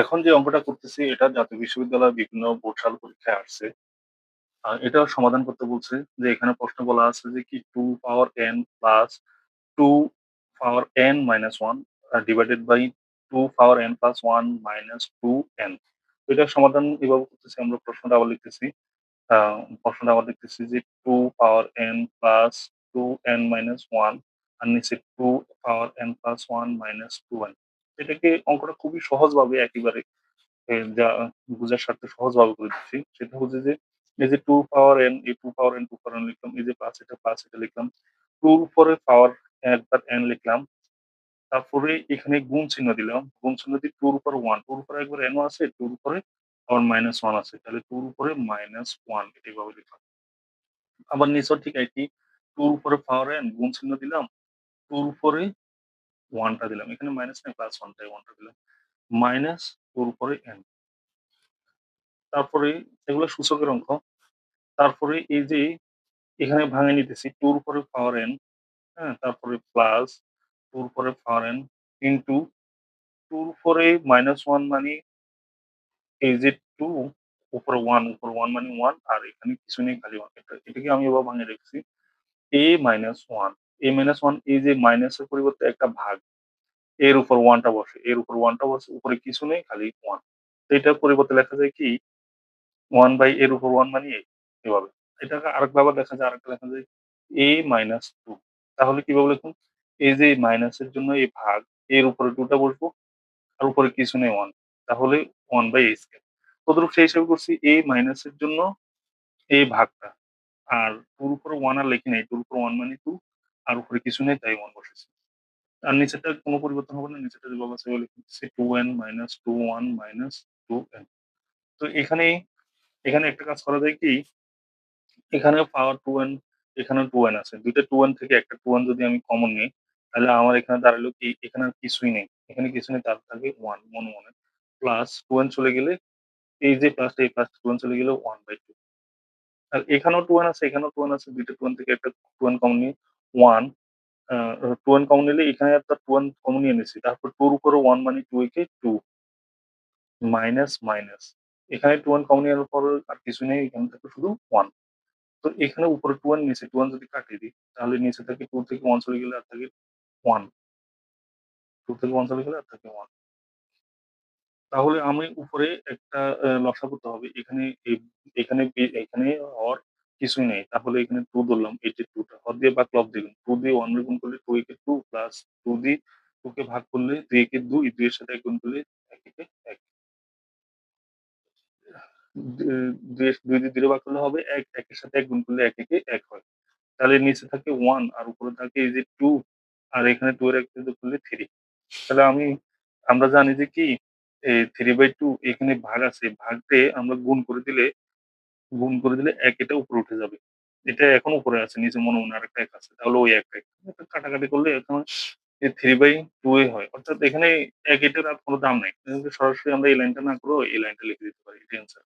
এখন যে অঙ্কটা করতেছি, এটা জাতীয় বিশ্ববিদ্যালয়ের বিভিন্ন বোর্ড সাল পরীক্ষায় আসছে। আ এটাও সমাধান করতে বলছে যে, এখানে প্রশ্ন বলা আছে যে, কি two power N plus two power N minus one divided by two power n plus one minus two N এটার সমাধান এভাবে করতেছি, আমরা প্রশ্নটা আবার লিখতেছি। প্রশ্নটা আবার লিখতেছি যে two power n plus 2n minus one আর নিচে two power n plus one minus 2n এটাকে অঙ্কটা খুবই সহজভাবে একেবারে যা বুঝার স্বার্থে সহজভাবে করে দিচ্ছি। সেটা হচ্ছে যে, এই যে 2 পাওয়ার এন এই two power n 2 power N লিখলাম। এই যে প্লাস এটা প্লাস এটা লিখলাম। 2 এর উপরে পাওয়ার একবার n লিখলাম। তারপরে এখানে গুণ চিহ্ন দিলাম। গুণ চিহ্ন দিয়ে 2 এর উপরে 1 2 উপরে একবার ও আছে 2 এর উপরে আবার মাইনাস ওয়ান আছে। তাহলে 2 এর উপরে মাইনাস ওয়ান এটা এভাবে লিখলাম। আবার নিচেও ঠিক একই টুর উপরে পাওয়ার এন গুণ চিহ্ন দিলাম। 2 এর উপরে 1 টা দিলাম। এখানে মাইনাস নাই প্লাস 1 টাই 1 দিলাম। মাইনাস 2 এর উপরে n তারপরে এগুলো সূচকের অঙ্ক। তারপরে এই যে এখানে ভাঙে নিতেছি 2 পরে পাওয়ার n হ্যাঁ? তারপরে প্লাস 2 পরে পাওয়ার n ইনটু 2 এর উপরে মাইনাস ওয়ান মানে এই যে টু উপরে ওয়ান উপরে ওয়ান মানে ওয়ান আর এখানে কিছু নেই, খালি 1 এটা, এটাকে আমি এভাবে ভাঙে রেখেছি। A minus 1 a minus one এই যে মাইনাসের পরিবর্তে একটা ভাগ এর উপর 1 টা বসে। এর উপর 1 টা বসে, উপরে কিছু নেই খালি 1 তো এটার পরিবর্তে লেখা যায় কি ওয়ান বাই এর উপর ওয়ান মানে এভাবে। এটাকে আরেকভাবে দেখা যায় আরেকটা লেখা যায় এ মাইনাস টু তাহলে কীভাবে লিখুন? এই যে মাইনাসের জন্য এই ভাগ এর উপরে 2 টা বসবো আর উপরে কিছু নেই ওয়ান তাহলে ওয়ান বাই a স্কয়ার। তদ্রূপ সেই হিসাবে করছি a মাইনাসের জন্য এই ভাগটা আর 2 এর উপরে 1 আর লিখি নাই টুর উপর ওয়ান মানে 2 আর উপরে কিছু নেই তাই 1 বসেছে আর নিচেরটা কোনো পরিবর্তন হবে না। নিচেরটা যেভাবে আছে ওভাবে two 2n minus 21 minus 2n তো এখানে এখানে একটা কাজ করা যায় কি এখানেও পাওয়ার 2n এখানেও 2n আছে। ২ টা 2n থেকে একটা 2n যদি আমি কমন নিই তাহলে আমার এখানে দাঁড়াল কি এখানে আর কিছুই নেই। এখানে কিছু নেই তার থাকে ওয়ান মনে, মনে প্লাস 2n চলে গেলে এই যে প্লাসটা এই প্লাস টু 2n চলে গেলে 1/2 আর এখানেও 2n আছে এখানেও 2n আছে ২ টা 2n থেকে একটা 2n কমন নিয়ে 1 আ 2n কমন নিলে এখানে একটা 2n কমন নিয়ে। তারপর 2 এর উপরে 1 মানে 2 একে 2 মাইনাস, মাইনাস এখানে 2n কমন নেওয়ার পর আর কিছু নেই এখানে থাকে শুধু 1 তো এখানে উপরে 2n নিচে 2n যদি কাটিয়ে দিই তাহলে নিচে থাকে 2 থেকে 1 চলে গেলে আর থাকে 1 2 থেকে 1 চলে গেলে আর থাকে 1 তাহলে আমি উপরে একটা লসা করতে হবে। এখানে এখানে এখানে হর কিছুই নেই। তাহলে এখানে 2 ধরলাম, এই যে 2 টা হর দিয়ে বা ক্লব দিলাম। টু দিয়ে 1 রে গুণ করলে টু একে 2 প্লাস টু দিয়ে 2 কে ভাগ করলে দুই একে 2 2 এর সাথে এক গুণ করলে 1 একে 1 দে ২ এর ২ দিয়ে ২ ভাগ করলে হবে ১ ১ এর সাথে এক গুণ করলে এক একে এক হয়। তাহলে নিচে থাকে ওয়ান আর উপরে থাকে এই যে টু আর এখানে 2 এর ১ দিয়ে যোগ করলে থ্রি তাহলে আমি, আমরা জানি যে কি, এই 3/2 এখানে ভাগ আছে। ভাগতে আমরা গুণ করে দিলে গুণ করে দিলে এক এটা উপরে উঠে যাবে। এটা এখন উপরে আছে। নিচে মনে, মনে আরেকটা এক আছে। তাহলে ওই ১ টাই। কাটাকাটি করলে এখন থ্রি বাই টু এ হয়। অর্থাৎ এখানে এক এটার আর কোনো দাম নাই। সরাসরি আমরা এই লাইনটা না করেও এই লাইনটা লিখে দিতে পারি। এটি অ্যান্সার।